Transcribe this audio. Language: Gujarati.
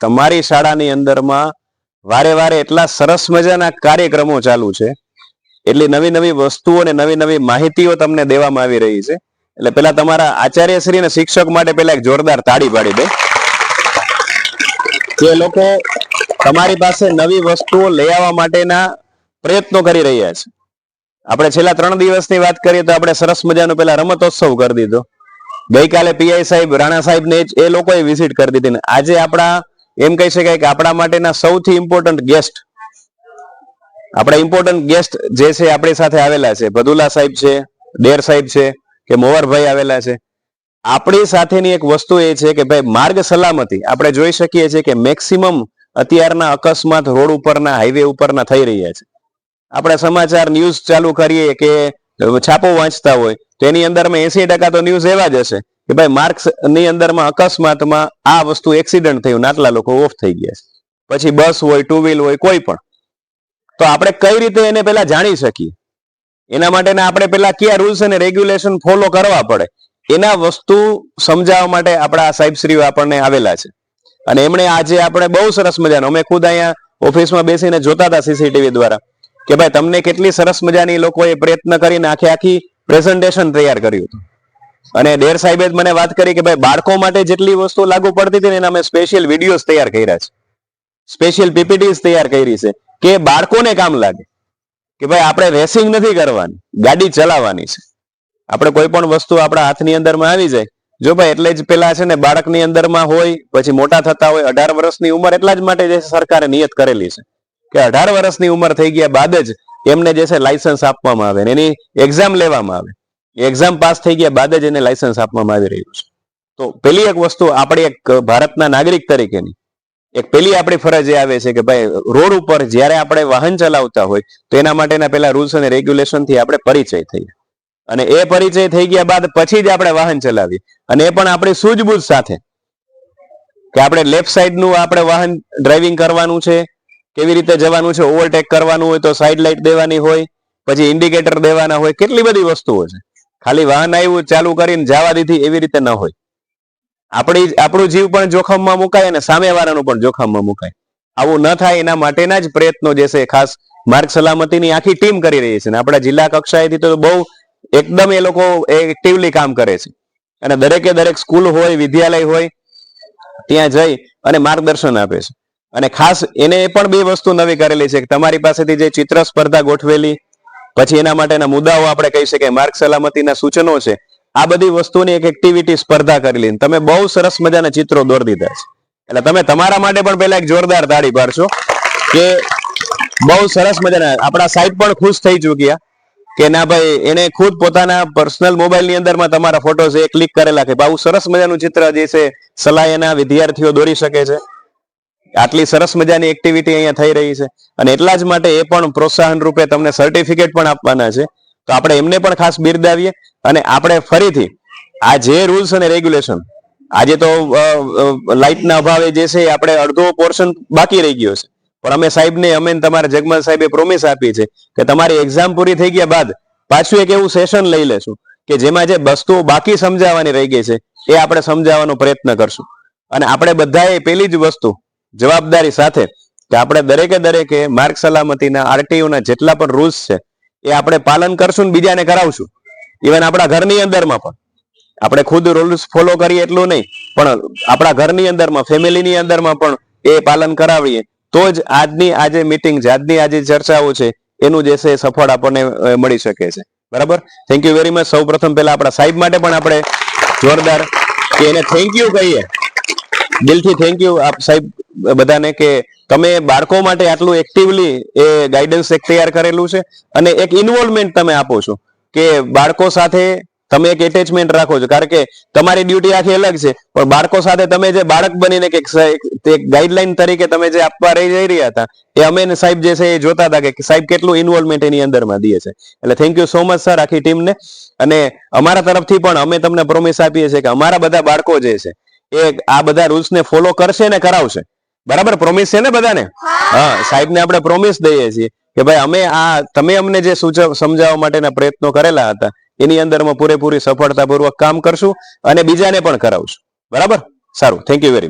તમારી શાળાની અંદરમાં વારે વારે એટલા સરસ મજાના કાર્યક્રમો ચાલુ છે. એટલી નવી નવી વસ્તુઓ અને નવી નવી માહિતીઓ તમને દેવામાં આવી રહી છે. એટલે પેલા તમારા આચાર્યશ્રી અને શિક્ષક માટે પેલા એક જોરદાર તાળી પાડી દે. જે લોકો તમારી પાસે નવી વસ્તુઓ લઈ આવવા માટેના પ્રયત્નો કરી રહ્યા છે. આપણે છેલ્લા ત્રણ દિવસની વાત કરીએ તો આપણે સરસ મજાનો પેલા રમતોત્સવ કરી દીધો. ગઈકાલે પીઆઈ સાહેબ, રાણા સાહેબ ને એ લોકોએ વિઝિટ કરી દીધી ને આજે આપણા એમ કહી શકાય કે આપણા માટેના સૌથી ઇમ્પોર્ટન્ટ ગેસ્ટ આપણા ઇમ્પોર્ટન્ટ ગેસ્ટ જે છે આપણી સાથે આવેલા છે. ભદુલા સાહેબ છે, ડેર સાહેબ છે કે મોવરભાઈ આવેલા છે. આપણી સાથેની એક વસ્તુ એ છે કે ભાઈ માર્ગ સલામતી, આપણે જોઈ શકીએ છીએ કે મેક્સિમમ અત્યારના અકસ્માત રોડ ઉપરના હાઈવે ઉપરના થઈ રહ્યા છે. આપણે સમાચાર ન્યૂઝ ચાલુ કરીએ કે છાપો વાંચતા હોય, તો એની અંદર એસી ટકા તો ન્યૂઝ એવા જ હશે. કે ભાઈ માર્ક્સની અંદરમાં અકસ્માતમાં આ વસ્તુ એક્સિડન્ટ થયું આટલા લોકો ઓફ થઈ ગયા છે. પછી બસ હોય ટુ વ્હીલ હોય, કોઈ પણ. તો આપણે કઈ રીતે એને પેલા જાણી શકીએ? એના માટેના આપણે પેલા કયા રૂલ્સ અને રેગ્યુલેશન ફોલો કરવા પડે? એના વસ્તુ સમજાવવા માટે આપણા સાહેબશ્રીઓ આપણને આવેલા છે. અને એમણે આજે આપણે બહુ સરસ મજાનો, અમે ખુદ અહીંયા ઓફિસમાં બેસીને જોતા હતા સીસીટીવી દ્વારા, કે ભાઈ તમને કેટલી સરસ મજાની લોકોએ પ્રયત્ન કરીને આખી આખી પ્રેઝન્ટેશન તૈયાર કર્યું હતું. અને ડેર સાહેબે મને વાત કરી કે ભાઈ, બાળકો માટે જેટલી વસ્તુ લાગુ પડતી હતી એના અમે સ્પેશિયલ વિડીયોઝ તૈયાર કર્યા છે. સ્પેશિયલ પીપીટીઝ તૈયાર કરી છે કે બાળકોને કામ લાગે. કે ભાઈ, આપણે રેસિંગ નથી કરવાની, ગાડી ચલાવવાની છે. આપણે કોઈ પણ વસ્તુ આપણા હાથની અંદરમાં આવી જાય. જો ભાઈ, એટલે જ પેલા છે ને, બાળકની અંદરમાં હોય, પછી મોટા થતા હોય, અઢાર વર્ષની ઉંમર એટલા જ માટે જે સરકારે નિયત કરેલી છે કે અઢાર વર્ષની ઉંમર થઈ ગયા બાદ જ એમને જે છે લાયસન્સ આપવામાં આવે એની એક્ઝામ લેવામાં આવે. એક્ઝામ પાસ થઈ ગયા બાદ જ એને લાયસન્સ આપવામાં આવી રહ્યું છે. તો પેલી એક વસ્તુ આપણી એક ભારતના નાગરિક તરીકેની, એક પેલી આપણી ફરજ એ આવે છે કે ભાઈ રોડ ઉપર જ્યારે આપણે વાહન ચલાવતા હોય, તો એના માટેના પેલા રૂલ્સ અને રેગ્યુલેશનથી આપણે પરિચય થઈએ અને એ પરિચય થઈ ગયા બાદ પછી જ આપણે વાહન ચલાવીએ. અને એ પણ આપણી સૂઝબૂઝ સાથે કે આપણે લેફ્ટ સાઈડનું આપણે વાહન ડ્રાઇવિંગ કરવાનું છે, કેવી રીતે જવાનું છે ઓવરટેક કરવાનું હોય તો સાઈડ લાઇટ દેવાની હોય, પછી ઇન્ડિકેટર દેવાના હોય, કેટલી બધી વસ્તુઓ છે. ખાલી વાહન આવ્યું ચાલુ કરીને જવા દીધી એવી રીતે ન હોય. આપણી આપણું જીવ પણ જોખમમાં મુકાય અને સામેવાળાનું પણ જોખમમાં મુકાય. આવું ન થાય એના માટેના જ પ્રયત્નો જે છે ખાસ માર્ગ સલામતીની આખી ટીમ કરી રહી છે અને આપણા જિલ્લા કક્ષાએથી તો બહુ એકદમ એ લોકો એક્ટિવલી કામ કરે છે. અને દરેકે દરેક સ્કૂલ હોય, વિદ્યાલય હોય, ત્યાં જઈ અને માર્ગદર્શન આપે છે. અને ખાસ એને એ પણ બે વસ્તુ નવી કરેલી છે કે તમારી પાસેથી જે ચિત્ર સ્પર્ધા ગોઠવેલી પછી એના માટેના મુદ્દાઓ આપણે કહી શકીએ. માર્ગ સલામતીના સૂચનો છે. આ બધી વસ્તુની એક એક્ટિવિટી સ્પર્ધા કરી કરેલી તમે બહુ સરસ મજાના ચિત્રો દોરી દીધા છે. એટલે તમે તમારા માટે પણ પહેલા એક જોરદાર તાળી પાડશો કે બહુ સરસ મજાના. આપણા સાહેબ પણ ખુશ થઈ ચૂક્યા કે ના ભાઈ, એને ખુદ પોતાના પર્સનલ મોબાઈલની અંદરમાં તમારા ફોટો એ ક્લિક કરેલા કે બહુ સરસ મજાનું ચિત્ર જે છે, સલાહ એના વિદ્યાર્થીઓ દોરી શકે છે. આટલી સરસ મજાની એક્ટિવિટી અહીંયા થઈ રહી છે. અને એટલા જ માટે એ પણ પ્રોત્સાહન રૂપે તમને સર્ટિફિકેટ પણ આપવાના છે. તો આપણે એમને પણ ખાસ બિરદાવીએ અને આપણે ફરીથી આ જે રૂલ્સ અને રેગ્યુલેશન આજે તો લાઇટના અભાવે જે છે આપણે અડધો પોર્શન બાકી રહી ગયો છે. પણ અમે સાહેબને, અમે તમારા જગમલ સાહેબે પ્રોમિસ આપી છે કે તમારી એક્ઝામ પૂરી થઈ ગયા બાદ પાછું એક એવું સેશન લઈ લેશું કે જેમાં જે વસ્તુઓ બાકી સમજાવવાની રહી ગઈ છે, એ આપણે સમજાવવાનો પ્રયત્ન કરશું. અને આપણે બધાએ પેલી જ વસ્તુ જવાબદારી સાથે કે આપણે દરેકે દરેકે માર્ગ સલામતીના આરટીઓના જેટલા પણ રૂલ્સ છે, એ આપણે પાલન કરશું ને બીજાને કરાવશું. ઇવન આપણા ઘરની અંદરમાં પણ. આપણે ખુદ રૂલ્સ ફોલો કરીએ એટલું નહીં, પણ આપણા ઘરની અંદરમાં, ફેમિલીની અંદરમાં પણ એ પાલન કરાવીએ. તો જ આજની આજે મિટિંગ આજની આજે ચર્ચાઓ છે, એનું જે છે સફળ આપણને મળી શકે છે. બરાબર? થેન્ક યુ વેરી મચ સૌ પ્રથમ પહેલા આપણા સાહેબ માટે પણ આપણે જોરદાર કે એને થેન્ક યુ કહીએ. દિલથી થેન્ક યુ આપ સાહેબ બધાને કે તમે બાળકો માટે આટલું એક્ટિવલી એ ગાઈડન્સ એક તૈયાર કરેલું છે અને એક ઇન્વોલ્વમેન્ટ તમે આપો છો કે બાળકો સાથે તમે એક એટેચમેન્ટ રાખો છો. કારણ કે તમારી ડ્યુટી આખી અલગ છે, પણ બાળકો સાથે તમે જે બાળક બનીને કે ગાઈડલાઈન તરીકે તમે જે આપવા રહી જઈ રહ્યા હતા, એ અમે સાહેબ જે છે એ જોતા હતા કે સાહેબ કેટલું ઇન્વોલ્વમેન્ટ એની અંદરમાં દે છે. એટલે thank you so much sir આખી ટીમને અને અમારા તરફથી પણ અમે તમને પ્રોમિસ આપીએ છીએ કે અમારા બધા બાળકો જે છે, એ આ બધા રૂલ્સને ફોલો કરશે ને કરાવશે. બરાબર? પ્રોમિસ છે ને બધાને? હા. સાહેબ ને આપણે પ્રોમિસ દઈએ છીએ કે ભાઈ અમે આ તમે અમને જે સૂચવ સમજાવવા માટેના પ્રયત્નો કરેલા હતા એની અંદરમાં પૂરેપૂરી સફળતાપૂર્વક કામ કરશું અને બીજાને પણ કરાવશું. બરાબર? સારું. Thank you very